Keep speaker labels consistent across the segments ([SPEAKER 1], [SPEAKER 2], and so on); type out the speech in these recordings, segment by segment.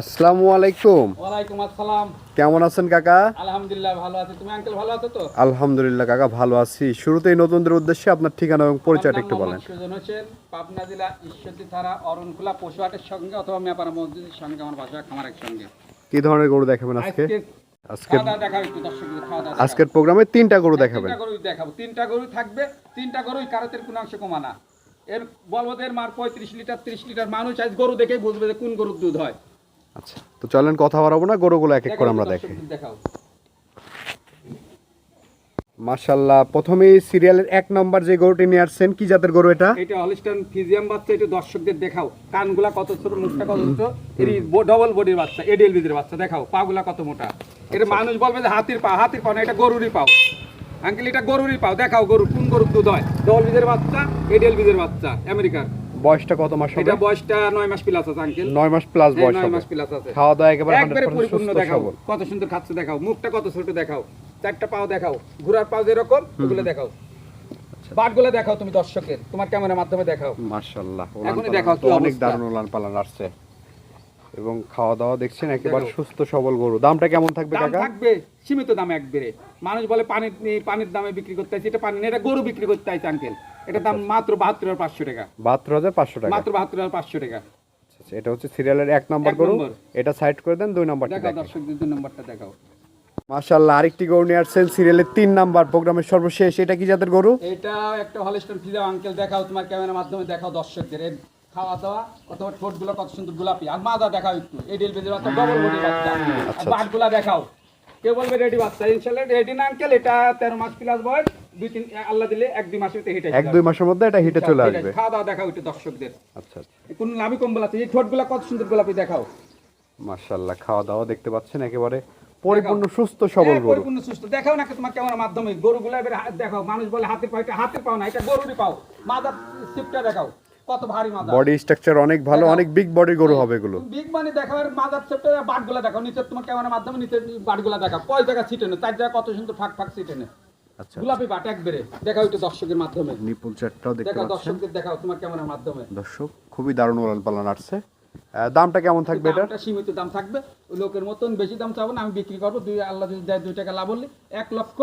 [SPEAKER 1] আসসালামু আলাইকুম।
[SPEAKER 2] ওয়ালাইকুম আসসালাম।
[SPEAKER 1] কেমন আছেন কাকা?
[SPEAKER 2] আলহামদুলিল্লাহ ভালো আছি। তুমি আঙ্কেল ভালো আছো তো?
[SPEAKER 1] আলহামদুলিল্লাহ কাকা ভালো আছি। শুরুতেই নতুনদের উদ্দেশ্যে আপনার ঠিকানা এবং পরিচয়টা একটু বলেন।
[SPEAKER 2] সুজন হোসেন পাবনা জেলা ঈশ্বরদী থানা অরণখোলা পশুহাটের সঙ্গে অথবা মেপাড়া মসজিদের সঙ্গে আমার বাসা খামার একসঙ্গে
[SPEAKER 1] কি ধরনের গরু দেখাবেন আজকে?
[SPEAKER 2] আজকে
[SPEAKER 1] আজকের আজকের প্রোগ্রামে তিনটা গরু দেখাবেন।
[SPEAKER 2] তিনটা গরুই দেখাবো। তিনটা গরুই থাকবে তিনটা গরুই কারোতের কোনো অংশ কমানা এর বলব যে এর মার পঁয়ত্রিশ লিটার ত্রিশ লিটার মানুষ আজ গরু দেখেই বুঝবে যে কোন গরুর দুধ হয়।
[SPEAKER 1] আচ্ছা তো চলেন কথা বাড়াবো না গরুগুলো এক এক করে আমরা দেখি। মাশাল্লাহ প্রথমেই সিরিয়ালের এক নম্বর যে গরুটি নিয়ে আসছেন কি জাতের গরু এটা?
[SPEAKER 2] এটা হলিস্টান ফিজিয়াম বাচ্চা এটা দর্শকদের দেখাও। কানগুলা কত ছোট মুখটা কত ছোট? এর ডবল বডির বাচ্চা এডিএল বিদের বাচ্চা দেখাও পাগুলা কত মোটা? এটা মানুষ বলবে যে হাতির পা হাতির পা না এটা গরুরই পাও। আঙ্কেল এটা গরুরই পাও। দেখাও গরু কোন গরুর দুধ হয়? ডবল বিদের বাচ্চা এডিএল বিদের বাচ্চা আমেরিকার
[SPEAKER 1] বয়সটা কত মাস হবে?
[SPEAKER 2] এটা বয়সটা নয় মাস প্লাস আছে আঙ্কেল
[SPEAKER 1] নয় মাস প্লাস
[SPEAKER 2] হ্যাঁ,
[SPEAKER 1] বয়স
[SPEAKER 2] নয়
[SPEAKER 1] হবে।
[SPEAKER 2] মাস প্লাস আছে।
[SPEAKER 1] খাওয়া দাওয়া একেবারে
[SPEAKER 2] একবারে
[SPEAKER 1] 100%
[SPEAKER 2] পরিপূর্ণ দেখাও কত সুন্দর খাচ্ছে দেখাও মুখটা কত ছোট দেখাও চারটা পাও দেখাও ঘোড়ার পাও যেরকম ওগুলো দেখাও।
[SPEAKER 1] আচ্ছা।
[SPEAKER 2] বাটগুলো দেখাও তুমি দর্শকের তোমার ক্যামেরার মাধ্যমে দেখাও।
[SPEAKER 1] মাশাল্লাহ
[SPEAKER 2] এখনই দেখাও কি
[SPEAKER 1] অনেক দারুণ উলান পালান আসছে। এবং খাওয়া দাওয়া দেখছেন একেবারে সুস্থ সবল গরু। দামটা কেমন থাকবে
[SPEAKER 2] দাম
[SPEAKER 1] কাকা?
[SPEAKER 2] থাকবে সীমিত দাম একবারে। মানুষ বলে পানির পানির দামে বিক্রি করতে চাইছে এটা পানি না, এটা গরু বিক্রি করতে চাইছে আঙ্কেল এটা দাম মাত্র বাহাত্তর হাজার পাঁচশো টাকা।
[SPEAKER 1] বাহাত্তর হাজার পাঁচশো টাকা।
[SPEAKER 2] মাত্র বাহাত্তর হাজার পাঁচশো টাকা।
[SPEAKER 1] আচ্ছা, এটা হচ্ছে সিরিয়ালের এক নম্বর গরু। এটা সাইড করে দেন দুই নম্বরটা
[SPEAKER 2] দেখাও দর্শকদের দুই নম্বরটা দেখাও।
[SPEAKER 1] মাশাআল্লাহ আরেকটি গরু নিয়ে আসছেন সিরিয়ালের তিন নাম্বার প্রোগ্রামের সর্বশেষ। এটা কি জাতের গরু?
[SPEAKER 2] এটা একটা হলিস্টন ফিজা আঙ্কেল দেখাও তোমার ক্যামেরার মাধ্যমে দেখাও দর্শকদের। খাওয়া দাওয়া অথবা ঠোঁটগুলো কত সুন্দর গোলাপি। আর মাজা দেখাও একটু এডিএল বেজে বাচ্চা ডবল বডি বাচ্চা। আর
[SPEAKER 1] আচ্ছা।
[SPEAKER 2] দেখাও। কে বলবে রেডি বাচ্চা? ইনশাল্লাহ রেডি না আঙ্কেল এটা তেরো মাস প্লাস বয়স দুই তিন আল্লাহ দিলে এক দুই মাসের হিটে
[SPEAKER 1] এক দুই মাসের মধ্যে এটা হিটে চলে আসবে।
[SPEAKER 2] খাওয়া দাওয়া দেখাও দর্শকদের।
[SPEAKER 1] আচ্ছা আচ্ছা।
[SPEAKER 2] কোন লাভি কম্বল আছে? এই কত সুন্দর গোলাপি দেখাও।
[SPEAKER 1] মাশাআল্লাহ খাওয়া দাওয়া দেখতে পাচ্ছেন একেবারে পরিপূর্ণ সুস্থ সবল
[SPEAKER 2] হ্যাঁ,
[SPEAKER 1] গরু।
[SPEAKER 2] পরিপূর্ণ সুস্থ। দেখাও না তোমার ক্যামেরার মাধ্যমে গরুগুলো এবার হাত দেখাও। মানুষ বলে হাতের পাও এটা হাতের পাও না এটা গরুরই পাও। মাদার সিপটা দেখাও। কত ভারী মাদার
[SPEAKER 1] বডি স্ট্রাকচার অনেক ভালো অনেক বিগ বডি গরু হবে এগুলো।
[SPEAKER 2] বিগ মানে দেখাও আর মাদার সিপটা বাটগুলো দেখাও নিচে তোমার ক্যামেরার মাধ্যমে নিচে বাটগুলো দেখাও। কয় জায়গা ছিটে নে চার জায়গা কত সুন্দর ফাঁক ফাঁক ছিটে নে
[SPEAKER 1] আচ্ছা।
[SPEAKER 2] গোলাপি বাট একবারে। দেখাও একটু দর্শকের মাধ্যমে।
[SPEAKER 1] নিপুল চারটাও দেখতে
[SPEAKER 2] দেখাও
[SPEAKER 1] পাচ্ছেন।
[SPEAKER 2] দর্শকদের দেখাও তোমার ক্যামেরার মাধ্যমে।
[SPEAKER 1] দর্শক খুবই দারুণ উলান পালান আসছে। দামটা কেমন থাকবে এটা?
[SPEAKER 2] দামটা সীমিত দাম থাকবে। ওই লোকের মতন বেশি দাম চাবো না আমি বিক্রি করব। দুই আল্লাহ যদি দেয় দুই টাকা লাভ হলে এক লক্ষ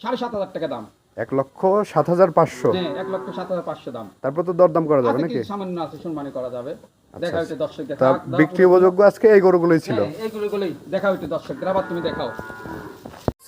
[SPEAKER 2] সাড়ে সাত হাজার টাকা দাম।
[SPEAKER 1] এক লক্ষ সাত হাজার পাঁচশো।
[SPEAKER 2] হ্যাঁ এক লক্ষ সাত হাজার পাঁচশো দাম।
[SPEAKER 1] তারপর তো দরদাম করা যাবে নাকি?
[SPEAKER 2] সামান্য আছে সম্মানী করা যাবে। দেখা হইতে দর্শক
[SPEAKER 1] তা বিক্রি উপযোগ্য আজকে এই গরুগুলোই ছিল?
[SPEAKER 2] এইগুলো গুলোই দেখা হইতে দর্শকদের। আবার তুমি দেখাও।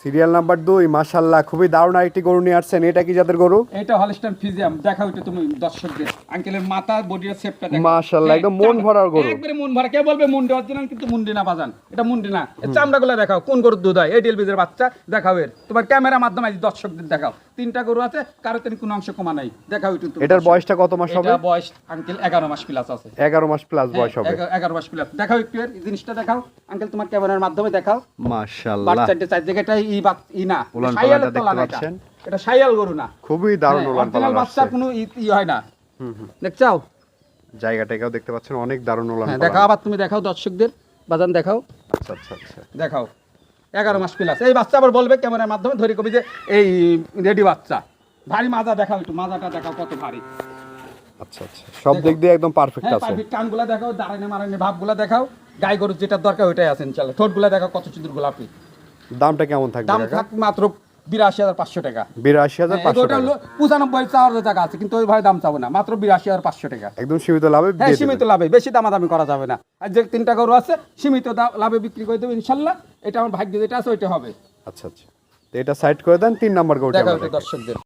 [SPEAKER 1] সিরিয়াল নাম্বার দুই মাশাল্লাহ খুবই দারুণ আরেকটি গরু নিয়ে আসছেন। এটা কি জাতের গরু?
[SPEAKER 2] এটা হলিস্টান ফিজিয়াম। দেখা হইতে তুমি দর্শকদের। আঙ্কেলের মাথা বডির শেপটা দেখো।
[SPEAKER 1] মাশাআল্লাহ, একদম মন ভরার গরু।
[SPEAKER 2] একবারে মন ভরা। কে বলবে মুন্ডি অরিজিনাল কিন্তু মুন্ডি না বাজান। এটা মুন্ডি না। চামড়াগুলো দেখাও। কোন গরুর দুধ হয়? বিজের বাচ্চা। দেখাও এর। তোমার ক্যামেরার মাধ্যমে দর্শকদের দেখাও। তিনটা গরু আছে কারও তেন কোনো অংশ কমা নাই। একটু তুমি
[SPEAKER 1] এটার বয়সটা কত মাস হবে?
[SPEAKER 2] এটা বয়স আঙ্কেল এগারো মাস প্লাস আছে।
[SPEAKER 1] এগারো মাস প্লাস বয়স হবে।
[SPEAKER 2] এগা- এগারো মাস প্লাস দেখাও একটু এর জিনিসটা দেখাও। আঙ্কেল তোমার ক্যামেরার মাধ্যমে দেখাও।
[SPEAKER 1] মাশাল্লাহ
[SPEAKER 2] বাচ্চাটা চার জায়গাটা ই বাত ই না।
[SPEAKER 1] পালানটা
[SPEAKER 2] তলা না এটা। শাইয়াল গরু না।
[SPEAKER 1] খুবই দারুণ
[SPEAKER 2] হ্যাঁ, original
[SPEAKER 1] পালান
[SPEAKER 2] বাচ্চার
[SPEAKER 1] আসছে।
[SPEAKER 2] কোনো ই- ই হয় না। হুম দেখছাও?
[SPEAKER 1] জায়গাটাকেও দেখতে পাচ্ছেন অনেক দারুণ উলান
[SPEAKER 2] হ্যাঁ দেখাও আবার তুমি দেখাও দর্শকদের। বাজান দেখাও।
[SPEAKER 1] আচ্ছা আচ্ছা আচ্ছা।
[SPEAKER 2] দেখাও। এগারো মাস প্লাস এই বাচ্চা আবার বলবে ক্যামেরার মাধ্যমে ধরি কবি যে এই রেডি বাচ্চা। ভারী মাজা দেখাও একটু মাজাটা দেখাও কত ভারী।
[SPEAKER 1] আচ্ছা আচ্ছা। সব দিক দিয়ে একদম পারফেক্ট
[SPEAKER 2] হ্যাঁ
[SPEAKER 1] আছে।
[SPEAKER 2] পারফেক্ট টানগুলা দেখাও দাঁড়াইনে মারাইনে ভাবগুলা দেখাও গাই গরুর যেটা দরকার ওইটাই আছেন চলে ঠোঁটগুলা দেখাও কত সুন্দর গোলাপি।
[SPEAKER 1] দামটা কেমন থাকবে
[SPEAKER 2] দাম থাক মাত্র বিরাশি হাজার পাঁচশো টাকা।
[SPEAKER 1] বিরাশি হাজার পাঁচশো টাকা।
[SPEAKER 2] পঁচানব্বই চার টাকা আছে কিন্তু ওইভাবে দাম চাবো না। মাত্র বিরাশি হাজার পাঁচশো টাকা।
[SPEAKER 1] একদম সীমিত লাভে
[SPEAKER 2] হ্যাঁ সীমিত লাভে। বেশি দামাদামি করা যাবে না। আর যে তিনটা গরু আছে সীমিত লাভে বিক্রি করে দেবো ইনশাল্লাহ। এটা আমার ভাগ্য যেটা আছে ওইটা হবে।
[SPEAKER 1] আচ্ছা আচ্ছা। তো এটা সাইড করে দেন তিন নাম্বার গরুটা।
[SPEAKER 2] দর্শকদের।